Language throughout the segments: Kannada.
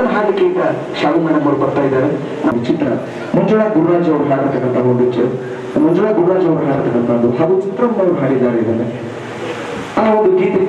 ಅದನ್ನ ಕೇಟ ಈಗ ಶಾಲು ಅವರು ಬರ್ತಾ ಇದ್ದಾರೆ. ಚಿತ್ರ ಮಂಜುಳಾ ಗುರುರಾಜ್ ಅವರು ಹಾಡತಕ್ಕಂಥ ಒಂದು ಮಂಜುಳಾ ಗುರುರಾಜ್ ಅವರು ಹಾಗೂ ಚಿತ್ರಮ್ಮ ಅವರು ಹಾಡಿದ್ದಾರೆ ಆ ಒಂದು ಗೀತೆ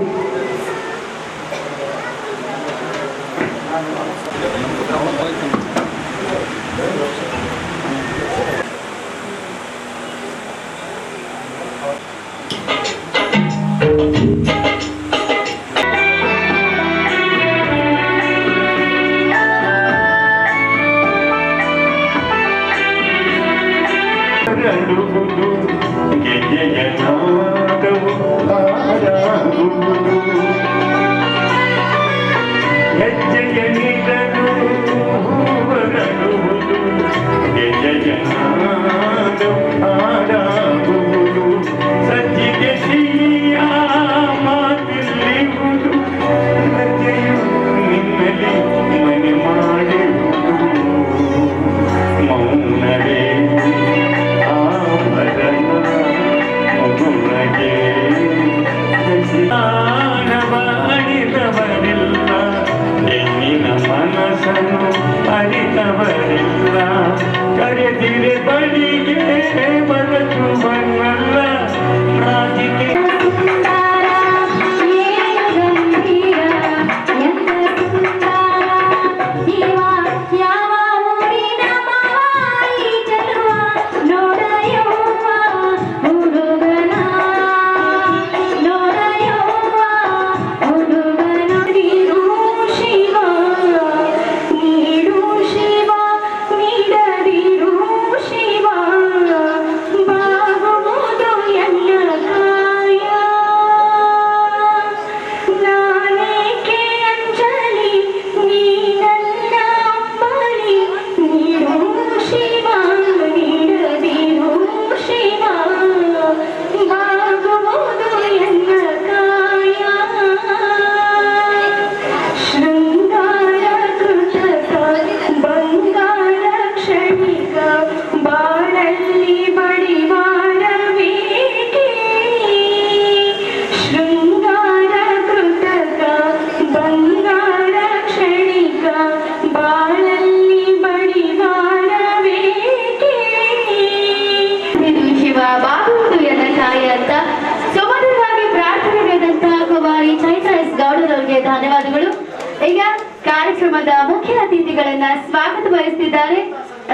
ಅತಿಥಿಗಳನ್ನ ಸ್ವಾಗತ ಬಯಸ್ತಿದ್ದಾರೆ.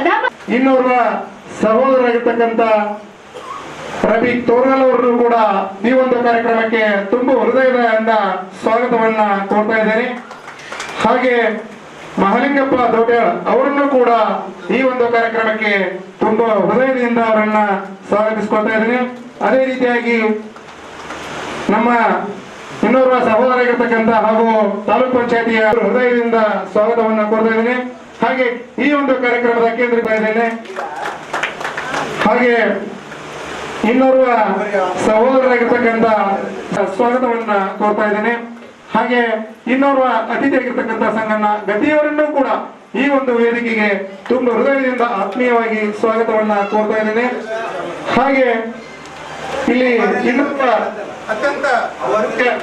ನಮ್ಮ ಇನ್ನೋರ್ವ ಸಹೋದರರಾಗಿರ್ತಕ್ಕಂಥ ರವಿ ತೋರಲ್ ಅವರನ್ನು ಕೂಡ ಈ ಒಂದು ಕಾರ್ಯಕ್ರಮಕ್ಕೆ ತುಂಬ ಹೃದಯದಿಂದ ಸ್ವಾಗತವನ್ನ ಕೋರ್ತಾ ಇದ್ದೇನೆ. ಹಾಗೆ ಮಹಾಲಿಂಗಪ್ಪ ದೊಡ್ಡಾಳ್ ಅವರನ್ನು ಕೂಡ ಈ ಒಂದು ಕಾರ್ಯಕ್ರಮಕ್ಕೆ ತುಂಬ ಹೃದಯದಿಂದ ಅವರನ್ನ ಸ್ವಾಗತಿಸ್ಕೊಳ್ತಾ ಇದ್ದೀನಿ. ಅದೇ ರೀತಿಯಾಗಿ ನಮ್ಮ ಇನ್ನೋರ್ವ ಸಹೋದರಾಗಿರ್ತಕ್ಕಂಥ ಹಾಗೂ ತಾಲೂಕ್ ಪಂಚಾಯತಿಯ ಹೃದಯದಿಂದ ಸ್ವಾಗತವನ್ನ ಕೋರ್ತಾ ಇದ್ದೇನೆ. ಹಾಗೆ ಈ ಒಂದು ಕಾರ್ಯಕ್ರಮದ ಕೇಂದ್ರ ಇದ್ದೇನೆ ಹಾಗೆ ಇನ್ನೋರ್ವ ಸಹೋದರರಾಗಿರ್ತಕ್ಕಂಥ ಸ್ವಾಗತವನ್ನ ಕೋರ್ತಾ ಇದ್ದೇನೆ. ಹಾಗೆ ಇನ್ನೋರ್ವ ಅತಿಥಿಯಾಗಿರ್ತಕ್ಕಂಥ ಸಂಗಣ್ಣ ಗತಿಯವರನ್ನು ಕೂಡ ಈ ಒಂದು ವೇದಿಕೆಗೆ ತುಂಬ ಹೃದಯದಿಂದ ಆತ್ಮೀಯವಾಗಿ ಸ್ವಾಗತವನ್ನ ಕೋರ್ತಾ ಇದ್ದೇನೆ. ಹಾಗೆ ಇಲ್ಲಿ ಇನ್ನೊಬ್ಬ ಅತ್ಯಂತ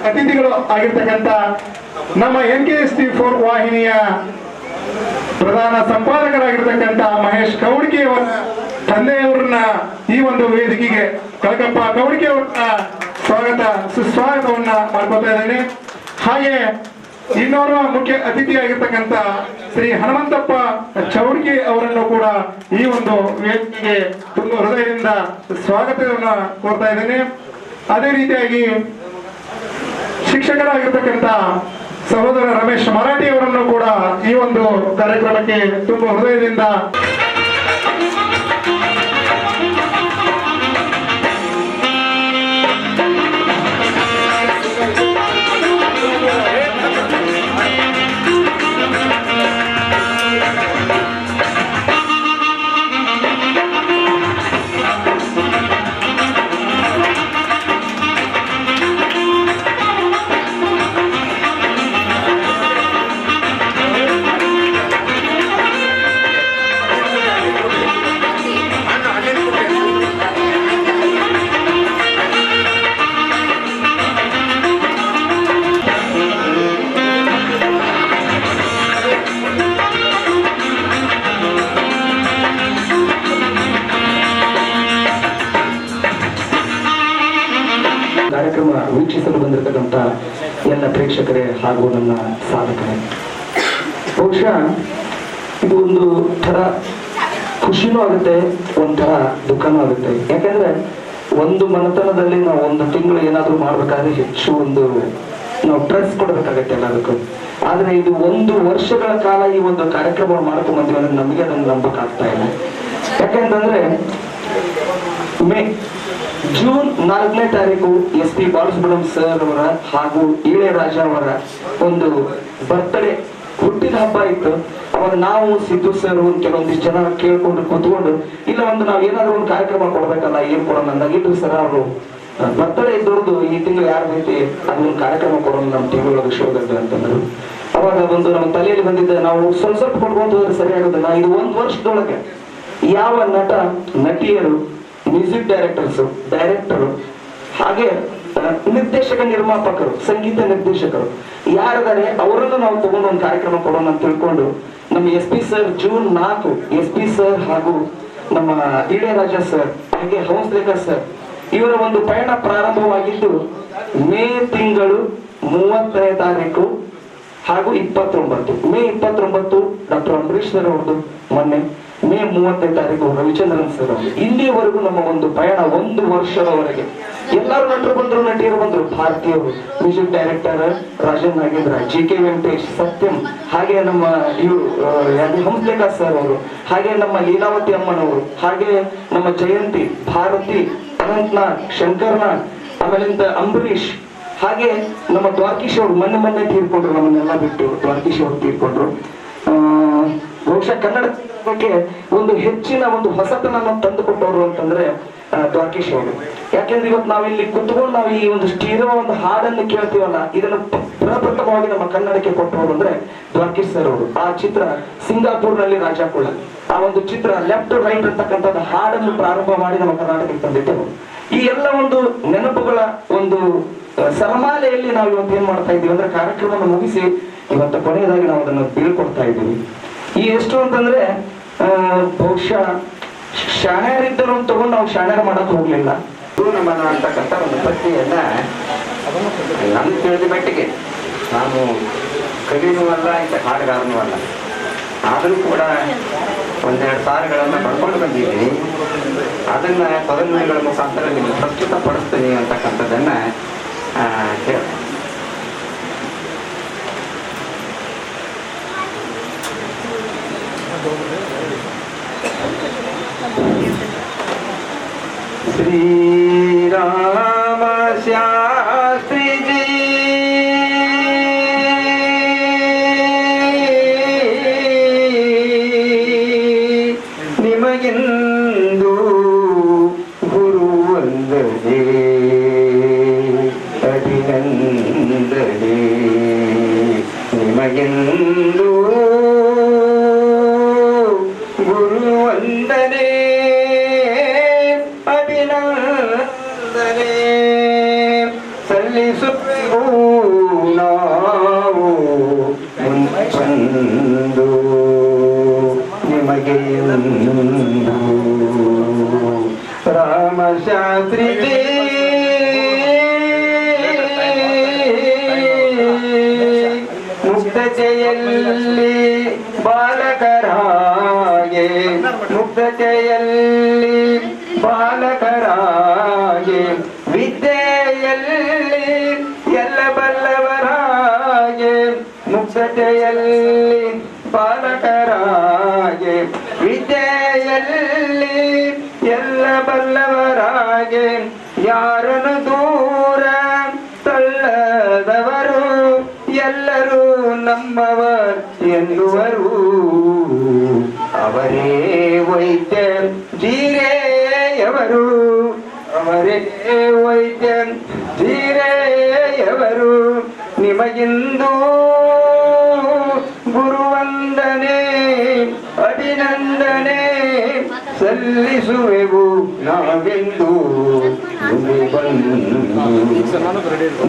ಅತಿಥಿಗಳು ಆಗಿರ್ತಕ್ಕಂಥ ನಮ್ಮ N K S T four ವಾಹಿನಿಯ ಪ್ರಧಾನ ಸಂಪಾದಕರಾಗಿರ್ತಕ್ಕಂಥ ಮಹೇಶ್ ಕೌಡಿಕೆ ಅವರ ತಂದೆಯವರನ್ನ ಈ ಒಂದು ವೇದಿಕೆಗೆ ಕಳಕಪ್ಪ ಕೌಡಿಕೆ ಅವರನ್ನ ಸ್ವಾಗತ, ಸುಸ್ವಾಗತವನ್ನ ಮಾಡ್ಕೊತಾ ಇದ್ದೇನೆ. ಹಾಗೆ ಇನ್ನೋರ್ವ ಮುಖ್ಯ ಅತಿಥಿಯಾಗಿರ್ತಕ್ಕಂಥ ಶ್ರೀ ಹನುಮಂತಪ್ಪ ಚೌಡಿಕೆ ಅವರನ್ನು ಕೂಡ ಈ ಒಂದು ವೇದಿಕೆಗೆ ತುಂಬ ಹೃದಯದಿಂದ ಸ್ವಾಗತವನ್ನ ಕೋರ್ತಾ ಇದ್ದೇನೆ. ಅದೇ ರೀತಿಯಾಗಿ ಶಿಕ್ಷಕರಾಗಿರ್ತಕ್ಕಂಥ ಸಹೋದರ ರಮೇಶ್ ಮರಾಠಿ ಅವರನ್ನು ಕೂಡ ಈ ಒಂದು ಕಾರ್ಯಕ್ರಮಕ್ಕೆ ತುಂಬ ಹೃದಯದಿಂದ ಬಂದಿರತಕ್ಕಂಥ ಎಲ್ಲ ಪ್ರೇಕ್ಷಕರೇ ಹಾಗೂ ನನ್ನ ಸಾಧಕರೇ. ಬಹುಶಃ ಇದು ಒಂದು ಥರ ಖುಷಿನೂ ಆಗುತ್ತೆ, ಒಂಥರ ದುಃಖನೂ ಆಗುತ್ತೆ. ಯಾಕಂದ್ರೆ ಒಂದು ಮನೆತನದಲ್ಲಿ ನಾವು ಒಂದು ತಿಂಗಳು ಏನಾದರೂ ಮಾಡ್ಬೇಕಾದ್ರೆ ಹೆಚ್ಚು ಒಂದು ನಾವು ಪ್ರೆಸ್ ಕೊಡಬೇಕಾಗತ್ತೆ ಎಲ್ಲದಕ್ಕೂ. ಆದ್ರೆ ಇದು ಒಂದು ವರ್ಷಗಳ ಕಾಲ ಈ ಒಂದು ಕಾರ್ಯಕ್ರಮ ಮಾಡ್ಕೊಂಡ್ ಬಂದ್ವಿ ಅಂದ್ರೆ ನಮಗೆ ಅದನ್ನು ನಂಬಕ್ ಆಗ್ತಾ ಇಲ್ಲ. ಯಾಕಂತಂದ್ರೆ ಮೇ ಜೂನ್ ನಾಲ್ಕನೇ ತಾರೀಕು ಎಸ್ ಪಿ ಬಾಲಸುಬ್ರಹ್ಮ ಸರ್ ಅವರ ಹಾಗೂ ಇಳೆಯರಾಜ ಅವರ ಒಂದು ಬರ್ತ್ಡೇ ಹುಟ್ಟಿದ ಹಬ್ಬ ಇತ್ತು. ಅವಾಗ ನಾವು ಸಿದ್ದು ಸರ್ ಒಂದು ಕೆಲವೊಂದಿಷ್ಟು ಜನ ಕೇಳ್ಕೊಂಡು ಕೂತ್ಕೊಂಡು, ಇಲ್ಲ ಒಂದು ನಾವು ಏನಾದ್ರು ಒಂದು ಕಾರ್ಯಕ್ರಮ ಕೊಡ್ಬೇಕಲ್ಲ, ಏನ್ ಕೊಡೋಣ ಅಂದಾಗ ಸರ್ ಅವರು ಬರ್ತ್ಡೇ ಇದ್ದವ್ರದ್ದು ಈ ತಿಂಗಳು ಯಾರು ರೀತಿ ಅದೊಂದು ಕಾರ್ಯಕ್ರಮ ಕೊಡೋಣ ನಮ್ಮ ತಿಂಗಳೊಳಗೆ ಶೋದಲ್ಲಿ ಅಂತಂದ್ರು. ಅವಾಗ ಒಂದು ನಮ್ಮ ತಲೆಯಲ್ಲಿ ಬಂದಿದ್ದ ನಾವು ಸ್ವಲ್ಪ ಸ್ವಲ್ಪ ಕೊಡ್ಕೊಂತ ಹೋದ್ರೆ ಸರಿ ಆಗೋದಿಲ್ಲ. ಇದು ಒಂದು ವರ್ಷದೊಳಗೆ ಯಾವ ನಟ, ನಟಿಯರು ಮ್ಯೂಸಿಕ್ ಡೈರೆಕ್ಟರ್ಸ್, ಡೈರೆಕ್ಟರು, ಹಾಗೆ ನಿರ್ದೇಶಕ ನಿರ್ಮಾಪಕರು, ಸಂಗೀತ ನಿರ್ದೇಶಕರು. ಯಾರಿದ್ದಾರೆ? ಅವರನ್ನು ನಾವು ತಗೊಂಡು ಒಂದು ಕಾರ್ಯಕ್ರಮ ಕೊಡೋಣ ಅಂತ ತಿಳ್ಕೊಂಡು ನಮ್ಮ ಎಸ್ ಪಿ ಸರ್ ಜೂನ್ ನಾಲ್ಕು, ಎಸ್ ಪಿ ಸರ್ ಹಾಗೂ ನಮ್ಮ ರಾಜ ಸರ್, ಹಾಗೆ ಹಂಸಲೇಖ ಸರ್, ಇವರ ಒಂದು ಪಯಣ ಪ್ರಾರಂಭವಾಗಿದ್ದು ಮೇ ತಿಂಗಳು ಮೂವತ್ತನೇ ತಾರೀಕು ಹಾಗೂ ಇಪ್ಪತ್ತೊಂಬತ್ತು. ಮೇ ಇಪ್ಪತ್ತೊಂಬತ್ತು ಡಾಕ್ಟರ್ ಅಂಬರೀಶ್ ಸರ್ ಅವ್ರದ್ದು ಮೊನ್ನೆ. ಮೇ ಮೂವತ್ತನೇ ತಾರೀಕು ರವಿಚಂದ್ರನ್ ಸರ್ ಅವರು ಇಲ್ಲಿಯವರೆಗೂ ನಮ್ಮ ಒಂದು ಪಯಣ ಒಂದು ವರ್ಷದವರೆಗೆ. ಎಲ್ಲರೂ ನಟರು ಬಂದ್ರು, ನಟಿಯರು ಬಂದ್ರು. ಭಾರತೀಯರು, music director Rajan Nagendra, G K Venkatesh, Satyam, ಹಾಗೆ ನಮ್ಮ ಇವರು ಹಂಸಲೇಖ ಸರ್ ಅವರು, ಹಾಗೆ ನಮ್ಮ ಲೀಲಾವತಿ ಅಮ್ಮನವರು, ಹಾಗೆ ನಮ್ಮ ಜಯಂತಿ, ಭಾರತಿ, ಅನಂತ್ನಾಗ್, ಶಂಕರ್ನಾಗ್, ಆಮೇಲಿಂದ ಅಂಬರೀಶ್ ಹಾಗೆ ನಮ್ಮ ದ್ವಾರಕೀಶ್ ಅವರು ಮೊನ್ನೆ ಮೊನ್ನೆ ತೀರ್ಕೊಂಡ್ರು ನಮ್ಮನ್ನೆಲ್ಲ ಬಿಟ್ಟು, ದ್ವಾರಕೀಶ್ ಅವರು ತೀರ್ಕೊಂಡ್ರು. ಬಹುಶಃ ಕನ್ನಡ ಬಗ್ಗೆ ಒಂದು ಹೆಚ್ಚಿನ ಒಂದು ಹೊಸತನನ್ನು ತಂದುಕೊಟ್ಟವರು ಅಂತಂದ್ರೆ ದ್ವಾರಕೀಶ್ ಅವರು. ಯಾಕೆಂದ್ರೆ ಇವತ್ತು ನಾವಿಲ್ಲಿ ಕುತ್ಕೊಂಡು ನಾವು ಈ ಒಂದು ಸ್ಟೀರೋ ಒಂದು ಹಾಡನ್ನು ಕೇಳ್ತೀವಲ್ಲ, ಇದನ್ನು ಪ್ರಪ್ರಥಮವಾಗಿ ನಮ್ಮ ಕನ್ನಡಕ್ಕೆ ಕೊಟ್ಟವರು ಅಂದ್ರೆ ದ್ವಾರಕೀಶ್ ಸರ್ ಅವರು. ಆ ಚಿತ್ರ ಸಿಂಗಾಪುರ್ನಲ್ಲಿ ರಾಜಾಕುಳ. ಆ ಒಂದು ಚಿತ್ರ ಲೆಫ್ಟ್ ರೈಟ್ ಅಂತಕ್ಕಂಥದ್ದು ಹಾಡನ್ನು ಪ್ರಾರಂಭ ಮಾಡಿ ನಮ್ಮ ಕರ್ನಾಟಕಕ್ಕೆ ತಂದಿದ್ದೆವು ಈ ಎಲ್ಲ ಒಂದು ನೆನಪುಗಳ ಒಂದು ಸರಮಾಲೆಯಲ್ಲಿ ನಾವು ಇವತ್ತು ಏನ್ ಮಾಡ್ತಾ ಇದ್ದೀವಿ ಅಂದ್ರೆ ಕಾರ್ಯಕ್ರಮವನ್ನು ಮುಗಿಸಿ ಇವತ್ತು ಕೊನೆಯದಾಗಿ ನಾವು ಅದನ್ನು ಬೀಳ್ಕೊಡ್ತಾ ಇದ್ದೀವಿ. ಈ ಎಷ್ಟು ಅಂತಂದ್ರೆ ಬಹುಶಃ ಶಾಣ್ಯರಿದ್ದರು ತಗೊಂಡು ನಾವು ಶಾಣ್ಯರ ಮಾಡಕ್ ಹೋಗ್ಲಿಲ್ಲ. ನಮ್ಮನ ಅಂತಕ್ಕಂಥ ಒಂದು ಪತ್ನಿಯನ್ನ ನಾನು ತಿಳಿದ ಮಟ್ಟಿಗೆ ನಾನು ಕವಿನೂ ಅಲ್ಲ ಇಂಥ ಹಾಡುಗಾರನೂ ಅಲ್ಲ. ಆದರೂ ಕೂಡ ಒಂದೆರಡು ಸಾರುಗಳನ್ನು ಪಡ್ಕೊಂಡು ಬಂದಿದ್ದೀನಿ. ಅದನ್ನ ಪದನ್ವಯಗಳ ಮುಖಾಂತರ ನಿಮಗೆ ಪ್ರಸ್ತುತ ಪಡಿಸ್ತೀನಿ ಅಂತಕ್ಕಂಥದ್ದನ್ನ ಆ, ಹೇಳ श्रीराम श्याम ಬಾಲಕರಾಗೆ ಮುಗ್ಧತೆಯಲ್ಲಿ ಬಾಲಕರಾಗೆ, ವಿದ್ಯೆಯಲ್ಲಿ ಎಲ್ಲ ಬಲ್ಲವರಾಗೆ ಮುಗ್ಧತೆಯಲ್ಲಿ ಬಾಲಕರಾಗೆ, ವಿದ್ಯೆಯಲ್ಲಿ ಎಲ್ಲ ಬಲ್ಲವರಾಗೆ ಯಾರನ್ನು ದೂರ ತಳ್ಳದವರು ಎಲ್ಲರೂ ನಮ್ಮವರು ಎನ್ನುವರು ಅವರೇ ವೈದ್ಯ ಧೀರೆಯವರು ಅವರೇ ವೈದ್ಯ ಧೀರೆಯವರು ನಿಮಗಿಂದು ಗುರುವಂದನೆ, ಅಭಿನಂದನೆ ಸಲ್ಲಿಸುವೆವು. ನಾವೆಂದು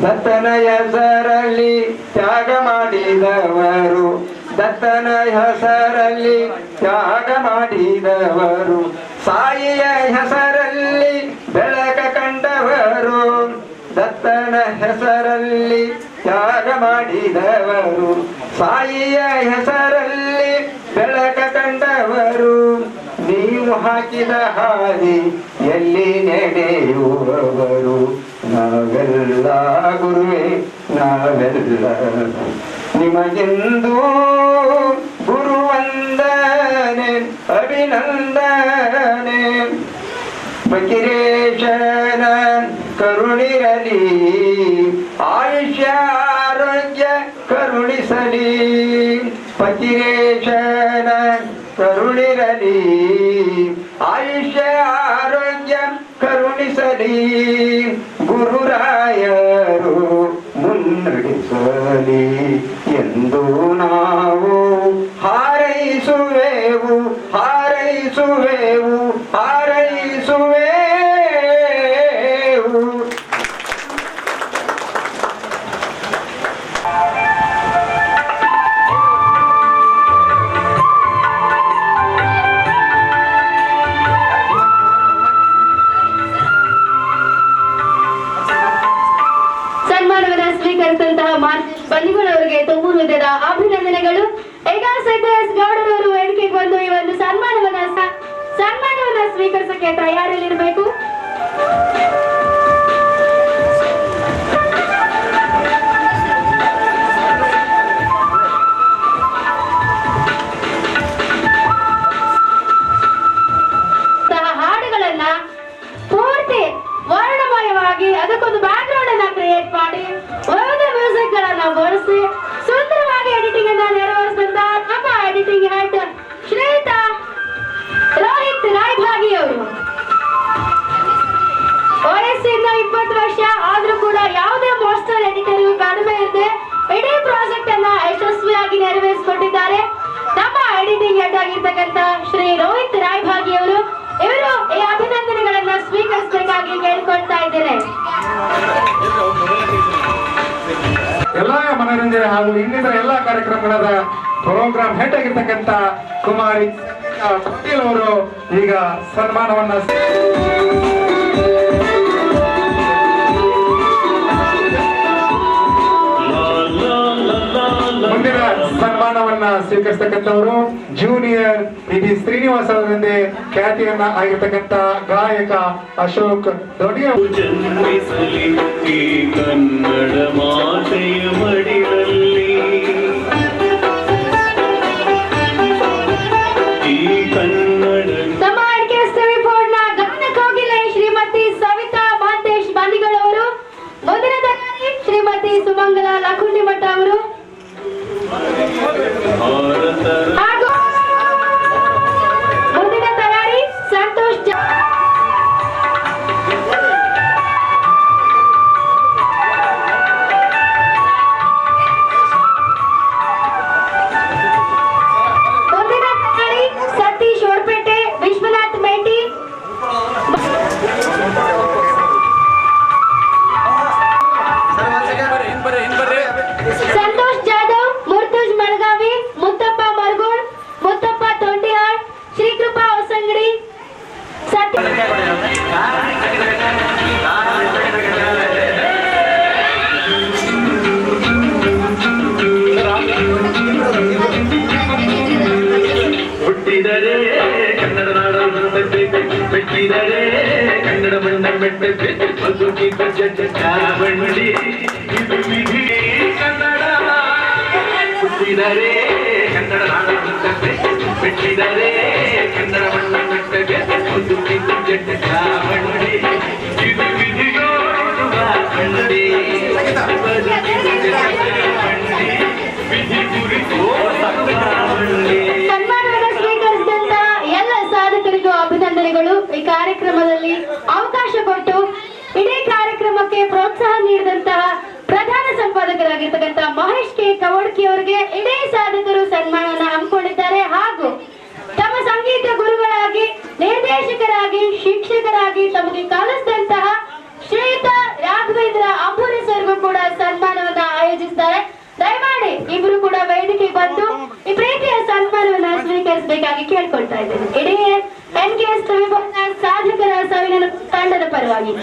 ಸತನಯ ಸರಳಿ ತ್ಯಾಗ ಮಾಡಿದವರು. ದತ್ತನ ಹೆಸರಲ್ಲಿ ತ್ಯಾಗ ಮಾಡಿದವರು. ಸಾಯಿಯ ಹೆಸರಲ್ಲಿ ಬೆಳಕ ಕಂಡವರು. ದತ್ತನ ಹೆಸರಲ್ಲಿ ತ್ಯಾಗ ಮಾಡಿದವರು. ಸಾಯಿಯ ಹೆಸರಲ್ಲಿ ಬೆಳಕ ಕಂಡವರು. ನೀವು ಹಾಕಿದ ಹಾದಿ ಎಲ್ಲಿ ನಡೆಯುವವರು? ನಾವೆಲ್ಲ ಗುರುವೆ, ನಾವೆಲ್ಲ ನಿಮಗೆಂದು ಗುರುವಂದನೆ ಅಭಿನಂದನೆ. ಫಕಿರೇಶನ ಕರುಣಿರಲಿ ಆಯುಷ್ಯ ಆರೋಗ್ಯ ಕರುಣಿಸಲಿ. ಫಕಿರೇಶನ ಕರುಣಿರಲಿ ಆಯುಷ್ಯ ಆರೋಗ್ಯ ಕರುಣಿಸಲಿ. ಗುರುರಾಯರು ಮುನ್ನಡೆಸಲಿ. ఎందునావో ಹೃದಯದ ಅಭಿನಂದನೆಗಳು. ಈಗ ಗೌಡರವರು ವೇದಿಕೆಗೆ ಬಂದು ಈ ಒಂದು ಸನ್ಮಾನವನ್ನ ಸನ್ಮಾನವನ್ನ ಸ್ವೀಕರಿಸಕ್ಕೆ ಹಾಡುಗಳನ್ನ ಪೂರ್ತಿ ವರ್ಣಮಯವಾಗಿ ಅದಕ್ಕೊಂದು ಬ್ಯಾಕ್ಗ್ರೌಂಡ್ ಅನ್ನ ಕ್ರಿಯೇಟ್ ಮಾಡಿ ಮ್ಯೂಸಿಕ್ ಗಳನ್ನ ಬಳಸಿ ಎಡಿಟಿಂಗ್ ಹೆಡ್ ರೋಹಿತ್ ರಾಯಭಾಗಿ ಅವರು ವಯಸ್ಸಿಂದ ಇಪ್ಪತ್ತು ವರ್ಷ, ಆದ್ರೂ ಕೂಡ ಯಾವುದೇ ಮೋಸ್ಟಲ್ ಎಡಿಟರ್ ಕಡಿಮೆ ಇರದೆ ಇಡೀ ಪ್ರಾಜೆಕ್ಟ್ ಅನ್ನ ಯಶಸ್ವಿಯಾಗಿ ನೆರವೇರಿಸಿಕೊಂಡಿದ್ದಾರೆ. ನಮ್ಮ ಎಡಿಟಿಂಗ್ ಹೆಡ್ ಆಗಿರ್ತಕ್ಕಂಥ ಶ್ರೀ ರೋಹಿತ್ ರಾಯಭಾಗಿ ಅವರು ಇವರು ಈ ಅಭಿನಂದನೆಗಳನ್ನ ಸ್ವೀಕರಿಸಬೇಕಾಗಿ ಕೇಳ್ಕೊಳ್ತಾ ಇದ್ದೇನೆ. ಎಲ್ಲ ಮನರಂಜನೆ ಹಾಗೂ ಇನ್ನಿತರ ಎಲ್ಲಾ ಕಾರ್ಯಕ್ರಮಗಳಾದ ಪ್ರೋಗ್ರಾಮ್ ಹೆಡ್ ಆಗಿರ್ತಕ್ಕಂಥ ಕುಮಾರಿ ಪಟೇಲ್ ಅವರು ಈಗ ಸನ್ಮಾನವನ್ನ ಮುಂದಿನ ಸನ್ಮಾನವನ್ನ ಸ್ವೀಕರಿಸತಕ್ಕಂಥವರು ಜೂನಿಯರ್ ಪಿ ಡಿ ಶ್ರೀನಿವಾಸ್ ಅವರಿಂದ ಖ್ಯಾತಿಯನ್ನ ಆಗಿರ್ತಕ್ಕಂಥ ಗಾಯಕ ಅಶೋಕ್ ದೊಡಿಯ ಕನ್ನಡ ಮಾತೆಯ i'm Mangala Lakhu ಹುಟ್ಟಿದರೆ ಕನ್ನಡ ನಾಡನ್ನು ಮೆಟ್ಟಿದರೆ ಕನ್ನಡ ಮಣ್ಣ ಮೆಟ್ಟದೆ ಬದುಕಿದ ಚಾವಣಿ ಇದು ವಿಧಿ ಕನ್ನಡ ಹುಟ್ಟಿದರೆ ಕನ್ನಡ ನಾಡನ್ನು ಮೆಟ್ಟಿದರೆ ಕನ್ನಡ ಮಣ್ಣ ಮೆಟ್ಟದೆ ಬದುಕಿದ ಚಾವಣಿ ಇದು ವಿಧಿಯೋಡುವ ಕಣ್ಣಿ ಬದುಕಿದ ಚಾವಣಿ ವಿಧಿ ಕುರಿತು ಸತ್ಯವನ್ನೇ ಸನ್ಮಾನವನ್ನು ಸ್ವೀಕರಿಸಿದಂತ ಎಲ್ಲ ಸಾಧಕರಿಗೂ ಅಭಿನಂದನೆಗಳು. ಈ ಕಾರ್ಯಕ್ರಮದಲ್ಲಿ ಅವಕಾಶ ಕೊಟ್ಟು ಇಡೀ ಕಾರ್ಯಕ್ರಮಕ್ಕೆ ಪ್ರೋತ್ಸಾಹ ನೀಡಿದಂತಹ ಪ್ರಧಾನ ಸಂಪಾದಕರಾಗಿರ್ತಕ್ಕಂಥ ಮಹೇಶ್ ಕೆ. ಕವಡ್ಕಿ ಅವರಿಗೆ ಇಡೀ ಸಾಧಕರು ಸನ್ಮಾನವನ್ನು ಹಮ್ಮಿಕೊಂಡಿದ್ದಾರೆ. ಹಾಗೂ ತಮ್ಮ ಸಂಗೀತ ಗುರುಗಳಾಗಿ, ನಿರ್ದೇಶಕರಾಗಿ, ಶಿಕ್ಷಕರಾಗಿ ತಮಗೆ ಕಲಿಸಿದಂತಹ ಶ್ರೀಯುತ ರಾಘವೇಂದ್ರ ಅಂಬುರಿ ಸರ್ಗೂ ಕೂಡ ಸನ್ಮಾನವನ್ನ ಆಯೋಜಿಸಿದ್ದಾರೆ. ದಯಮಾಡಿ ಇಬ್ರು ಕೂಡ ವೇದಿಕೆಗೆ ಬಂದು ಈ ಪ್ರೀತಿಯ ಸನ್ಮಾನವನ್ನ ಸ್ವೀಕರಿಸಬೇಕಾಗಿ ಕೇಳ್ಕೊಳ್ತಾ ಇದ್ದೇನೆ. ಇಡೀ ಎನ್ ಕೆ ಎಸ್ ಸಾಧಕರ ಸವಿನ ತಂಡದ ಪರವಾಗಿ.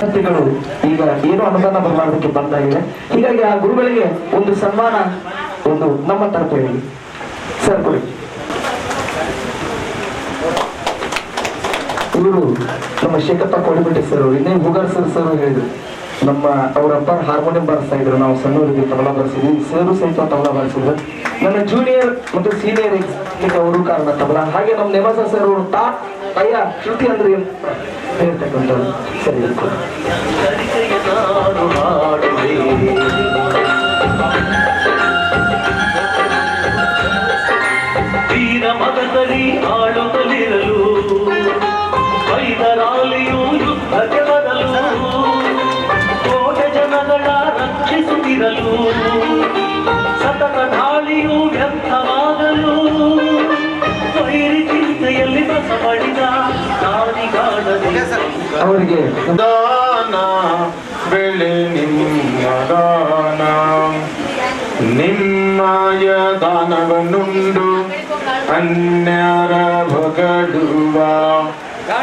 ವಿದ್ಯಾರ್ಥಿಗಳು ಈಗ ಏನು ಅನುದಾನ ಬರಲಾರದಕ್ಕೆ ಬಂದಾಗಿದೆ ಹೀಗಾಗಿ ಆ ಗುರುಗಳಿಗೆ ಒಂದು ಸನ್ಮಾನ, ಒಂದು ನಮ್ಮ ತರಬೇತಿ ಸರ್, ಕೊಡಿ. ಇವರು ನಮ್ಮ ಶೇಖಪ್ಪ ಕೋಡಿಬಿಟ್ಟೆ ಸರ್ ಇನ್ನೇ ಹುಗಾರ್ ಸರ್ ಸರ್ ಹೇಳಿದ್ರು. ನಮ್ಮ ಅವರಪ್ಪ ಹಾರ್ಮೋನಿಯಂ ಬಾರಿಸ್ತಾ ಇದ್ರು. ನಾವು ಸಣ್ಣವರಿಗೆ ತಬಲಾ ಬಾರಿಸಿದ್ವಿ. ಸರ್ ಸಹಿತ ತಬಲಾ ಬಾರಿಸಿದ್ರು. ನನ್ನ ಜೂನಿಯರ್ ಮತ್ತು ಸೀನಿಯರ್ ಅವರು ಕಾರಣ ತಬಲಾ. ಹಾಗೆ ನಮ್ಮ ನಿವಾಸ ಸರ್ ಅವರು ತಾ ಅಯ್ಯ ಶ್ರುತಿ ಅಂದ್ರೆ ಏನು ಹೇಳ್ತಕ್ಕಂಥದ್ದು ಸರಿ ಇಟ್ಕೊಳ್ಳಿ. ನಾನು ಹಾಡುವೆ ವೀರ ಮಗದಲ್ಲಿ ಆಳುತ್ತಲಿರಲು ವೈದರಾಲಿಯು ಯುದ್ಧಕ್ಕೆ ಬರಲು ಕೋಟೆ ಜನಗಳ ರಕ್ಷಿಸುತ್ತಿರಲು ಸತತ ದಾಳಿಯು ವ್ಯರ್ಥವಾಗಲು ಅವರಿಗೆ ದಾನ ಬೆಳೆ ನಿಮ್ಮ ದಾನ. ನಿಮ್ಮಯ ದಾನವನ್ನುಂಡು ಅನ್ಯರ ಹೊಗಡುವ.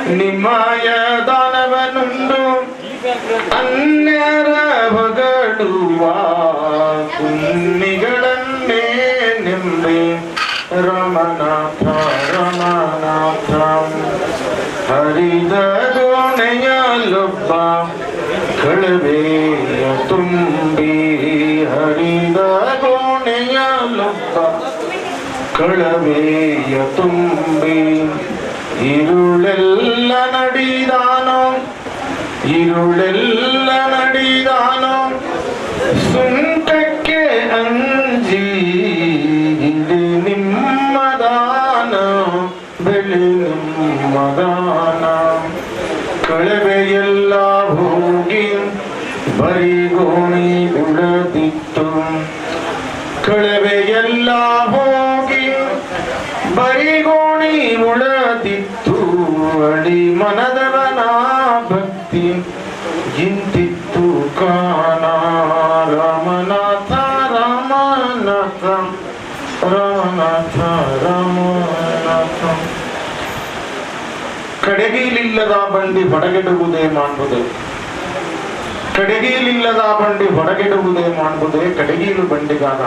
ನಿಮ್ಮಯ ದಾನವನ್ನುಂಡು ಅನ್ಯರ ಕುನ್ನಿಗಳನ್ನೇ ನಿಂಬೆ रमनाथ रमनाथ हरिद गुणया लुब्बा खड़बे तुम भी हरिद गुणया लुब्बा കളവേയ തുമ്പി ഇരുളെല്ല നടിതാനോ ഇരുളെല്ല ರಾಮನಾಥ ರಾಮನಾಥ ಕಡೆಗೀಲಿಲ್ಲದ ಬಂಡಿ ಹೊಡಗೆಡುವುದೇ ಮಾಡುವುದು ಕಡೆಗೀಲಿಲ್ಲದ ಬಂಡಿ ಹೊಡಗೆಡುವುದೇ ಮಾಡುವುದೇ ಕಡೆಗೀಲು ಬಂಡಿಗಾದ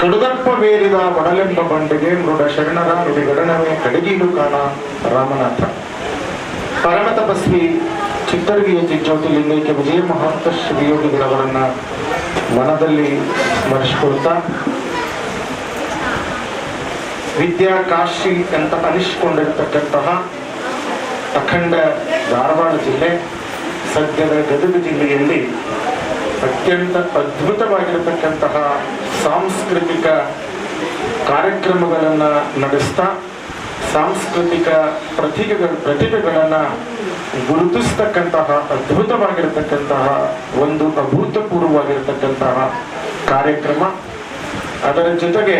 ಕಡುದಪ್ಪ ಬೇರಿದ ಒಡಲೆಂಬ ಬಂಡಿಗೆ ಮೃಡ ಶರಣರ ನುಡಿಗಡನವೇ ಕಡೆಗೀಲು ಕಾಣ ರಾಮನಾಥ. ಪರಮ ತಪಸ್ವಿ ಚಿತ್ತರ್ಗಿಯ ಜ್ಯೋತಿಲಿಂಗೈಕ್ಯ ವಿಜಯ ಮಹಾಂತ ಶ್ರೀಯೋಗಿಗಳವರನ್ನ ಮನದಲ್ಲಿ ಸ್ಮರಿಸಿಕೊಳ್ತಾ ವಿದ್ಯಾ ಕಾಶಿ ಅಂತ ಅನಿಸಿಕೊಂಡಿರ್ತಕ್ಕಂತಹ ಅಖಂಡ ಧಾರವಾಡ ಜಿಲ್ಲೆ, ಸದ್ಯದ ಗದಗ ಜಿಲ್ಲೆಯಲ್ಲಿ ಅತ್ಯಂತ ಅದ್ಭುತವಾಗಿರತಕ್ಕಂತಹ ಸಾಂಸ್ಕೃತಿಕ ಕಾರ್ಯಕ್ರಮಗಳನ್ನು ನಡೆಸ್ತಾ, ಸಾಂಸ್ಕೃತಿಕ ಪ್ರತಿಭೆಗಳ ಪ್ರತಿಭೆಗಳನ್ನು ಗುರುತಿಸ್ತಕ್ಕಂತಹ ಅದ್ಭುತವಾಗಿರತಕ್ಕಂತಹ ಒಂದು ಅಭೂತಪೂರ್ವವಾಗಿರತಕ್ಕಂತಹ ಕಾರ್ಯಕ್ರಮ. ಅದರ ಜೊತೆಗೆ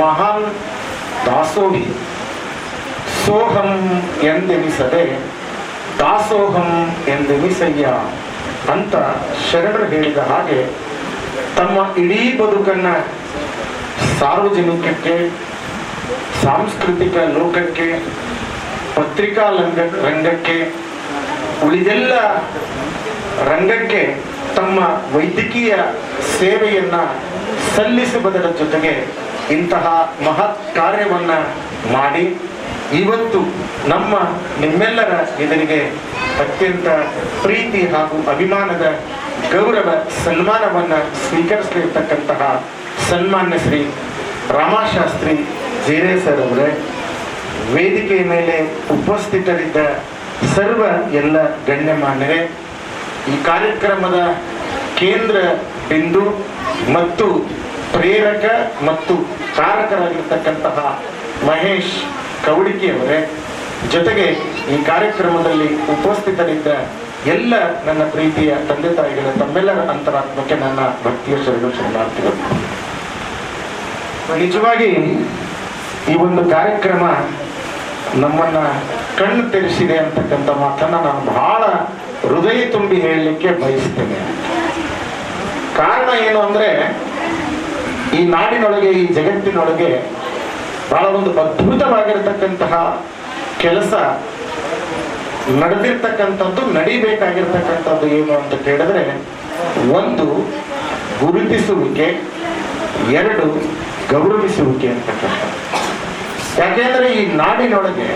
ಮಹಾನ್ ದಾಸೋಹಿ. ಸೋಹಂ ಎಂದೆನಿಸದೆ ದಾಸೋಹಂ ಎಂದೆನಿಸಯ್ಯ. ಅಂತ ಶರಣರು ಹೇಳಿದ ಹಾಗೆ ತಮ್ಮ ಇಡೀ ಬದುಕನ್ನ ಸಾರ್ವಜನಿಕಕ್ಕೆ, ಸಾಂಸ್ಕೃತಿಕ ಲೋಕಕ್ಕೆ, ಪತ್ರಿಕಾ ರಂಗ ರಂಗಕ್ಕೆ, ಉಳಿದೆಲ್ಲ ರಂಗಕ್ಕೆ ತಮ್ಮ ವೈದ್ಯಕೀಯ ಸೇವೆಯನ್ನ ಸಲ್ಲಿಸುವುದರ ಜೊತೆಗೆ ಇಂತಹ ಮಹತ್ ಕಾರ್ಯವನ್ನ ಮಾಡಿ ಇವತ್ತು ನಮ್ಮ ನಿಮ್ಮೆಲ್ಲರ ಎದುರಿಗೆ ಅತ್ಯಂತ ಪ್ರೀತಿ ಹಾಗೂ ಅಭಿಮಾನದ ಗೌರವ ಸನ್ಮಾನವನ್ನ ಸ್ವೀಕರಿಸಲಿರ್ತಕ್ಕಂತಹ ಸನ್ಮಾನ್ಯ ಶ್ರೀ ರಾಮಶಾಸ್ತ್ರಿ ಜೇರೆ ಸರ್ ಅವರೇ, ವೇದಿಕೆಯ ಮೇಲೆ ಉಪಸ್ಥಿತರಿದ್ದ ಸರ್ವ ಎಲ್ಲ ಗಣ್ಯಮಾನ್ಯರೇ, ಈ ಕಾರ್ಯಕ್ರಮದ ಕೇಂದ್ರ ಬಿಂದು ಮತ್ತು ಪ್ರೇರಕ ಮತ್ತು ಕಾರಕರಾಗಿರ್ತಕ್ಕಂತಹ ಮಹೇಶ್ ಕವಡಿಕೆಯವರೇ ಜೊತೆಗೆ ಈ ಕಾರ್ಯಕ್ರಮದಲ್ಲಿ ಉಪಸ್ಥಿತರಿದ್ದ ಎಲ್ಲ ನನ್ನ ಪ್ರೀತಿಯ ತಂದೆ ತಾಯಿಗಳ ತಮ್ಮೆಲ್ಲರ ಅಂತರಾತ್ಮಕ್ಕೆ ನನ್ನ ಭಕ್ತಿಯ ಶರಣ ನಿಜವಾಗಿ ಈ ಒಂದು ಕಾರ್ಯಕ್ರಮ ನಮ್ಮನ್ನ ಕಣ್ಣು ತೆರೆಸಿದೆ ಅಂತಕ್ಕಂಥ ಮಾತನ್ನ ನಾನು ಬಹಳ ಹೃದಯ ತುಂಬಿ ಹೇಳಲಿಕ್ಕೆ ಬಯಸ್ತೇನೆ. ಕಾರಣ ಏನು ಅಂದ್ರೆ ಈ ನಾಡಿನೊಳಗೆ, ಈ ಜಗತ್ತಿನೊಳಗೆ ಬಹಳ ಒಂದು ಅದ್ಭುತವಾಗಿರ್ತಕ್ಕಂತಹ ಕೆಲಸ ನಡೆದಿರ್ತಕ್ಕಂಥದ್ದು, ನಡಿಬೇಕಾಗಿರ್ತಕ್ಕಂಥದ್ದು ಏನು ಅಂತ ಕೇಳಿದ್ರೆ, ಒಂದು ಗುರುತಿಸುವಿಕೆ, ಎರಡು ಗೌರವಿಸುವಿಕೆ ಅಂತಕ್ಕಂಥ ಯಾಕೆಂದ್ರೆ ಈ ನಾಡಿನೊಳಗೆ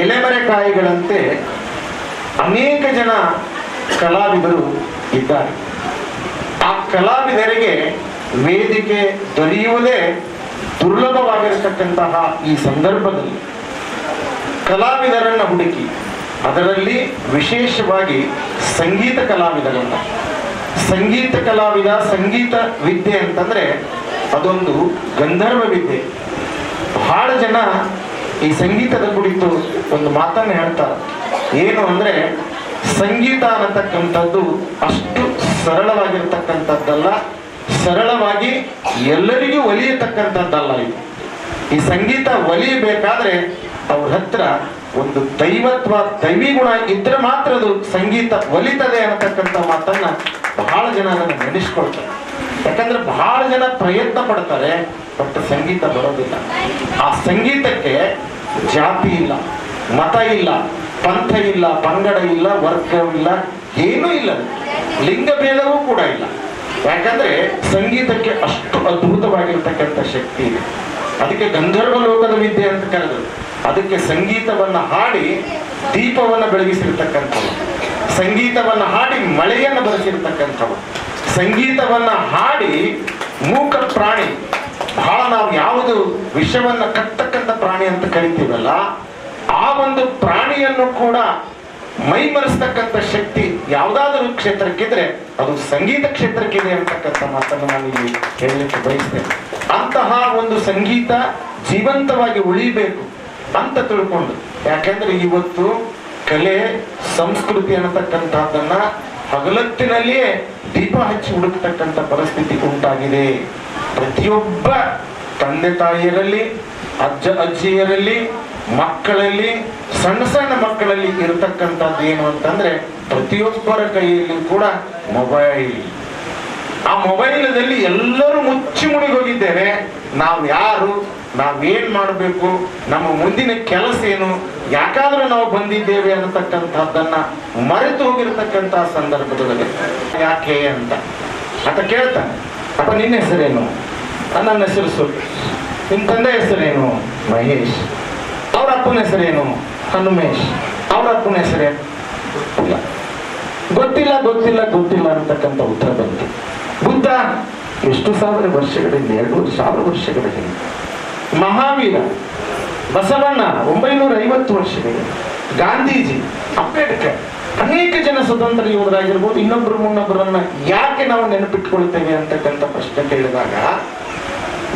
ಎಲೆಮರೆಕಾಯಿಗಳಂತೆ ಅನೇಕ ಜನ ಕಲಾವಿದರು ಇದ್ದಾರೆ. ಆ ಕಲಾವಿದರಿಗೆ ವೇದಿಕೆ ದೊರೆಯುವುದೇ ದುರ್ಲಭವಾಗಿರತಕ್ಕಂತಹ ಈ ಸಂದರ್ಭದಲ್ಲಿ ಕಲಾವಿದರನ್ನ ಹುಡುಕಿ, ಅದರಲ್ಲಿ ವಿಶೇಷವಾಗಿ ಸಂಗೀತ ಕಲಾವಿದರನ್ನ. ಸಂಗೀತ ಕಲಾವಿದ, ಸಂಗೀತ ವಿದ್ಯೆ ಅಂತಂದ್ರೆ ಅದೊಂದು ಗಂಧರ್ವ ವಿದ್ಯೆ. ಬಹಳ ಜನ ಈ ಸಂಗೀತದ ಕುರಿತು ಒಂದು ಮಾತನ್ನು ಹೇಳ್ತಾರೆ. ಏನು ಅಂದ್ರೆ, ಸಂಗೀತ ಅನ್ನತಕ್ಕಂಥದ್ದು ಅಷ್ಟು ಸರಳವಾಗಿರ್ತಕ್ಕಂಥದ್ದಲ್ಲ ಸರಳವಾಗಿ ಎಲ್ಲರಿಗೂ ಒಲಿಯತಕ್ಕಂಥದ್ದಲ್ಲ ಇದು. ಈ ಸಂಗೀತ ಒಲಿಯಬೇಕಾದ್ರೆ ಅವ್ರ ಹತ್ರ ಒಂದು ದೈವತ್ವ, ದೈವಿ ಗುಣ ಇದ್ರೆ ಮಾತ್ರ ಅದು ಸಂಗೀತ ಒಲಿತದೆ ಅನ್ನತಕ್ಕಂಥ ಮಾತನ್ನ ಬಹಳ ಜನ ಅದನ್ನು ನೆನೆಸ್ಕೊಳ್ತಾರೆ. ಯಾಕಂದ್ರೆ ಬಹಳ ಜನ ಪ್ರಯತ್ನ ಪಡ್ತಾರೆ, ಬಟ್ ಸಂಗೀತ ಬರೋದಿಲ್ಲ. ಆ ಸಂಗೀತಕ್ಕೆ ಜಾತಿ ಇಲ್ಲ, ಮತ ಇಲ್ಲ, ಪಂಥ ಇಲ್ಲ, ಪಂಗಡ ಇಲ್ಲ ವರ್ಗವಿಲ್ಲ ಏನೂ ಇಲ್ಲ. ಲಿಂಗ ಭೇದವೂ ಕೂಡ ಇಲ್ಲ. ಯಾಕಂದ್ರೆ ಸಂಗೀತಕ್ಕೆ ಅಷ್ಟು ಅದ್ಭುತವಾಗಿರ್ತಕ್ಕಂಥ ಶಕ್ತಿ ಇದೆ. ಅದಕ್ಕೆ ಗಂಧರ್ವ ಲೋಕದ ವಿದ್ಯೆ ಅಂತ ಕರೆದರು. ಅದಕ್ಕೆ ಸಂಗೀತವನ್ನ ಹಾಡಿ ದೀಪವನ್ನ ಬೆಳಗಿಸಿರ್ತಕ್ಕಂಥವು ಸಂಗೀತವನ್ನ ಹಾಡಿ ಮಳೆಯನ್ನ ಬರೆಸಿರ್ತಕ್ಕಂಥವು ಸಂಗೀತವನ್ನ ಹಾಡಿ ಮೂಕ ಪ್ರಾಣಿ. ಬಹಳ ನಾವು ಯಾವುದು ವಿಷವನ್ನ ಕಟ್ಟಕ್ಕಂಥ ಪ್ರಾಣಿ ಅಂತ ಕರಿತೀವಲ್ಲ, ಆ ಒಂದು ಪ್ರಾಣಿಯನ್ನು ಕೂಡ ಮೈಮರೆಸ್ತಕ್ಕಂಥ ಶಕ್ತಿ ಯಾವುದಾದರೂ ಕ್ಷೇತ್ರಕ್ಕಿದ್ರೆ ಅದು ಸಂಗೀತ ಕ್ಷೇತ್ರಕ್ಕಿದೆ ಅಂತಕ್ಕಂಥ ಮಾತನ್ನು ನಾನು ಇಲ್ಲಿ ಹೇಳಲಿಕ್ಕೆ ಬಯಸ್ತೇನೆ. ಅಂತಹ ಒಂದು ಸಂಗೀತ ಜೀವಂತವಾಗಿ ಉಳಿಬೇಕು ಅಂತ ತಿಳ್ಕೊಂಡು. ಯಾಕೆಂದ್ರೆ ಇವತ್ತು ಕಲೆ, ಸಂಸ್ಕೃತಿ ಅನ್ನತಕ್ಕಂಥದ್ದನ್ನ ಹಗಲತ್ತಿನಲ್ಲಿಯೇ ದೀಪ ಹಚ್ಚಿ ಹುಡುಕ್ತಕ್ಕಂಥ ಪರಿಸ್ಥಿತಿ ಉಂಟಾಗಿದೆ. ಪ್ರತಿಯೊಬ್ಬ ತಂದೆ ತಾಯಿಯರಲ್ಲಿ, ಅಜ್ಜ, ಅಜ್ಜಿಯರಲ್ಲಿ ಮಕ್ಕಳಲ್ಲಿ ಸಣ್ಣ ಸಣ್ಣ ಮಕ್ಕಳಲ್ಲಿ ಇರತಕ್ಕಂಥದ್ದು ಏನು ಅಂತಂದ್ರೆ ಪ್ರತಿಯೊಬ್ಬರ ಕೈಯಲ್ಲಿ ಕೂಡ ಮೊಬೈಲ್. ಆ ಮೊಬೈಲದಲ್ಲಿ ಎಲ್ಲರೂ ಮುಚ್ಚಿ ಮುಳುಗೋಗಿದ್ದೇವೆ. ನಾವು ಯಾರು ನಾವೇನ್ ಮಾಡಬೇಕು ನಮ್ಮ ಮುಂದಿನ ಕೆಲಸ ಏನು ಯಾಕಾದ್ರೂ ನಾವು ಬಂದಿದ್ದೇವೆ ಅನ್ನತಕ್ಕಂಥದ್ದನ್ನ ಮರೆತು ಹೋಗಿರ್ತಕ್ಕಂಥ ಸಂದರ್ಭದಲ್ಲಿ. ಯಾಕೆ ಅಂತ. ಅಂತ ಕೇಳ್ತಾನೆ ಅಪ್ಪ ನಿನ್ನ ಹೆಸರೇನು? "ಆ, ನನ್ನ ಹೆಸರು ಸುರೇಶ್ ನಿನ್ನ ತಂದೆ ಹೆಸರೇನು? ಮಹೇಶ್. ಅಪ್ಪನ ಹೆಸರೇನು? ಹನುಮೇಶ್. ಅವರ ಅಪ್ಪನ ಹೆಸರೇನು? ಗೊತ್ತಿಲ್ಲ ಗೊತ್ತಿಲ್ಲ ಗೊತ್ತಿಲ್ಲ ಗೊತ್ತಿಲ್ಲ ಅಂತಕ್ಕಂಥ ಉತ್ತರ ಬಂತು. ಬುದ್ಧ, ಎಷ್ಟು ಸಾವಿರ ವರ್ಷಗಳಿಂದ, ಎರಡು ಸಾವಿರ ವರ್ಷಗಳ ಹಿಂದೆ ಮಹಾವೀರ, ಬಸವಣ್ಣ ಒಂಬೈನೂರ ಐವತ್ತು ವರ್ಷಗಳಿಗೆ ಗಾಂಧೀಜಿ, ಅಂಬೇಡ್ಕರ್, ಅನೇಕ ಜನ ಸ್ವತಂತ್ರ ಯೋಧರಾಗಿರ್ಬೋದು. ಇನ್ನೊಬ್ರು ಮುನ್ನೊಬ್ಬರನ್ನ ಯಾಕೆ ನಾವು ನೆನಪಿಟ್ಕೊಳ್ತೇವೆ ಅಂತಕ್ಕಂಥ ಪ್ರಶ್ನೆ ಕೇಳಿದಾಗ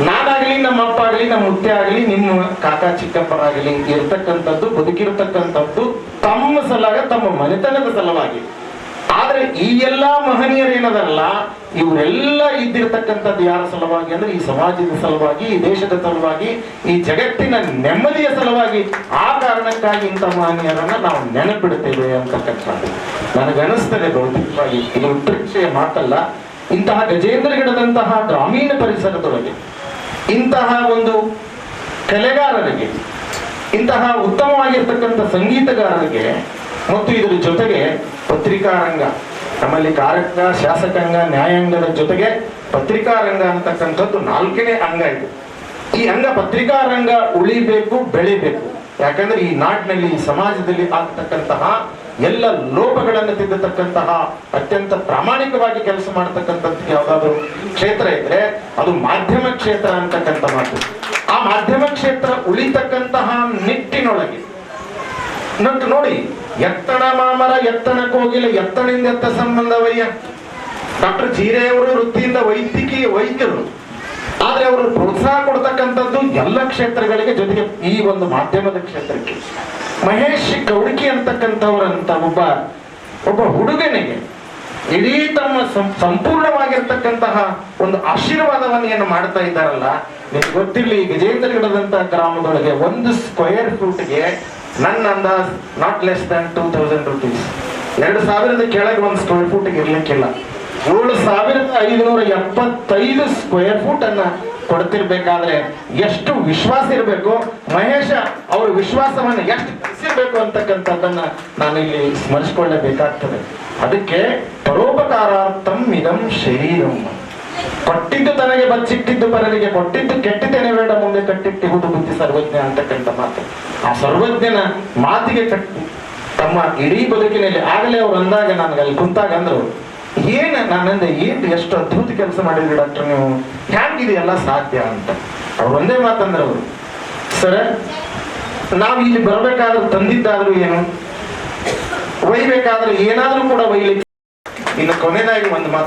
ನಾನಾಗಲಿ ನಮ್ಮ ಅಪ್ಪ ಆಗಲಿ, ನಮ್ಮ ಹುಟ್ಟೆ ಆಗಲಿ, ನಿಮ್ಮ ಕಾಕ ಚಿಕ್ಕಪ್ಪರಾಗಲಿ ಇರ್ತಕ್ಕಂಥದ್ದು, ಬದುಕಿರತಕ್ಕಂಥದ್ದು ತಮ್ಮ ಸಲಾಗ, ತಮ್ಮ ಮನೆತನದ ಸಲುವಾಗಿ. ಆದ್ರೆ ಈ ಎಲ್ಲಾ ಮಹನೀಯರೇನದಲ್ಲ ಇವರೆಲ್ಲ ಇದ್ದಿರ್ತಕ್ಕಂಥದ್ದು ಯಾರ ಸಲುವಾಗಿ ಅಂದ್ರೆ ಈ ಸಮಾಜದ ಸಲುವಾಗಿ, ಈ ದೇಶದ ಸಲುವಾಗಿ, ಈ ಜಗತ್ತಿನ ನೆಮ್ಮದಿಯ ಸಲುವಾಗಿ. ಆ ಕಾರಣಕ್ಕಾಗಿ ಇಂಥ ಮಹನೀಯರನ್ನ ನಾವು ನೆನಪಿಡ್ತೇವೆ ಅಂತಕ್ಕಂಥದ್ದು. ನನಗನಿಸ್ತದೆ ಭೌತಿಕವಾಗಿ, ಇದು ಉತ್ಪ್ರೇಕ್ಷೆಯ ಮಾತಲ್ಲ. ಇಂತಹ ಗಜೇಂದ್ರಗಡದಂತಹ ಗ್ರಾಮೀಣ ಪರಿಸರದೊಳಗೆ. ಇಂತಹ ಒಂದು ಕಲೆಗಾರರಿಗೆ, ಇಂತಹ ಉತ್ತಮವಾಗಿರ್ತಕ್ಕಂಥ ಸಂಗೀತಗಾರರಿಗೆ ಮತ್ತು ಇದರ ಜೊತೆಗೆ ಪತ್ರಿಕಾ ರಂಗ ನಮ್ಮಲ್ಲಿ ಕಾರಕ ಶಾಸಕಾಂಗ, ನ್ಯಾಯಾಂಗದ ಜೊತೆಗೆ ಪತ್ರಿಕಾ ರಂಗ ಅಂತಕ್ಕಂಥದ್ದು ನಾಲ್ಕನೇ ಅಂಗ ಇದು. ಈ ಅಂಗ ಪತ್ರಿಕಾ ರಂಗ ಉಳಿಬೇಕು, ಬೆಳಿಬೇಕು. ಯಾಕಂದ್ರೆ ಈ ನಾಡಿನಲ್ಲಿ ಸಮಾಜದಲ್ಲಿ ಆಗ್ತಕ್ಕಂತಹ ಎಲ್ಲ ಲೋಪಗಳನ್ನು ತಿದ್ದತಕ್ಕಂತಹ ಅತ್ಯಂತ ಪ್ರಾಮಾಣಿಕವಾಗಿ ಕೆಲಸ ಮಾಡತಕ್ಕಂಥದ್ದು ಯಾವುದಾದ್ರು ಕ್ಷೇತ್ರ ಇದ್ರೆ ಅದು ಮಾಧ್ಯಮ ಕ್ಷೇತ್ರ ಅಂತಕ್ಕಂಥ ಮಾತು. ಆ ಮಾಧ್ಯಮ ಕ್ಷೇತ್ರ ಉಳಿತಕ್ಕಂತಹ ನಿಟ್ಟಿನೊಳಗೆ. ನಟ್ ನೋಡಿ, ಎತ್ತಣ ಮಾಮರ ಎತ್ತಣ ಕೋಗಿಲ ಎತ್ತಣಿಂದ ಎತ್ತ ಸಂಬಂಧವಯ್ಯ ಡಾಕ್ಟರ್ ಜೀರೆಯವರು ವೃತ್ತಿಯಿಂದ ವೈದ್ಯಕೀಯ ವೈದ್ಯರು. ಆದ್ರೆ ಅವರು ಪ್ರೋತ್ಸಾಹ ಕೊಡ್ತಕ್ಕಂಥದ್ದು ಎಲ್ಲ ಕ್ಷೇತ್ರಗಳಿಗೆ ಜೊತೆಗೆ ಈ ಒಂದು ಮಾಧ್ಯಮದ ಕ್ಷೇತ್ರಕ್ಕೆ. ಮಹೇಶ್ ಗೌಡಿಕೆ ಅಂತಕ್ಕಂಥವರಂತ ಒಬ್ಬ ಒಬ್ಬ ಹುಡುಗನಿಗೆ ಇಡೀ ತಮ್ಮ ಸಂಪೂರ್ಣವಾಗಿರ್ತಕ್ಕಂತಹ ಒಂದು ಆಶೀರ್ವಾದವನ್ನು ಏನು ಮಾಡ್ತಾ ಇದ್ದಾರಲ್ಲ, ನಿಮ್ಗೆ ಗೊತ್ತಿರ್ಲಿ ಗಜೇಂದ್ರಗಡದಂತ ಗ್ರಾಮದೊಳಗೆ ಒಂದು ಸ್ಕ್ವೇರ್ ಫೂಟ್ಗೆ ನನ್ನ ಅಂದಾಜ್ not less than two thousand rupees ಎರಡು ಸಾವಿರದ ಕೆಳಗೆ ಒಂದು ಸ್ಕ್ವೇರ್ ಫೂಟ್ಗೆ ಇರ್ಲಿಕ್ಕಿಲ್ಲ. ಏಳು ಸಾವಿರದ ಐದುನೂರ ಎಪ್ಪತ್ತೈದು ಸ್ಕ್ವೇರ್ ಫೂಟ್ ಕೊಡ್ತಿರ್ಬೇಕಾದ್ರೆ ಎಷ್ಟು ವಿಶ್ವಾಸ ಇರಬೇಕು? ಮಹೇಶ, ಅವ್ರ ವಿಶ್ವಾಸವನ್ನು ಎಷ್ಟು ಕಲಿಸಿರ್ಬೇಕು ಅಂತಕ್ಕಂಥದ್ದನ್ನ ನಾನು ಇಲ್ಲಿ ಸ್ಮರಿಸಿಕೊಳ್ಳಬೇಕಾಗ್ತದೆ. ಅದಕ್ಕೆ ಪರೋಪಕಾರಾರ್ಥಂ ಇದಂ ಶರೀರಂ. ಕೊಟ್ಟಿದ್ದು ತನಗೆ ಬಚ್ಚಿಟ್ಟಿದ್ದು ಪರರಿಗೆ ಕೊಟ್ಟಿದ್ದು ಕೆಟ್ಟಿದ್ದೇನೆ ಬೇಡ, ಮುಂದೆ ಕಟ್ಟಿಟ್ಟಿಹುದು ಬುದ್ಧಿ ಸರ್ವಜ್ಞ ಅಂತಕ್ಕಂಥ ಮಾತು. ಆ ಸರ್ವಜ್ಞನ ಮಾತಿಗೆ ಕಟ್ಟಿ ತಮ್ಮ ಇಡೀ ಬದುಕಿನಲ್ಲಿ ಆಗಲೇ ಅವ್ರು ಅಂದಾಗ ನನಗೆ ಅಲ್ಲಿ ಕುಂತಾಗ ಅಂದ್ರು ಏನ್ ನಾನಂದೆ ಏನು ಎಷ್ಟು ಅದ್ಭುತ ಕೆಲಸ ಮಾಡಿದ್ರಿ ಡಾಕ್ಟರ್ ನೀವು? ಹ್ಯಾಂಗಿದೆ ಎಲ್ಲ ಸಾಧ್ಯ ಅಂತ. ಅವ್ರು ಒಂದೇ ಮಾತಂದ್ರೆ ಅವರು. ಸರ್ ನಾವು ಇಲ್ಲಿ ಬರ್ಬೇಕಾದ್ರೂ ತಂದಿದ್ದಾದ್ರೂ ಏನು? ಒಯ್ಬೇಕಾದ್ರೆ ಏನಾದ್ರೂ ಕೂಡ ಒಯ್ಲಿಕ್ಕೆ. ಇನ್ನು ಕೊನೆಯದಾಗಿ ಒಂದು ಮಾತು.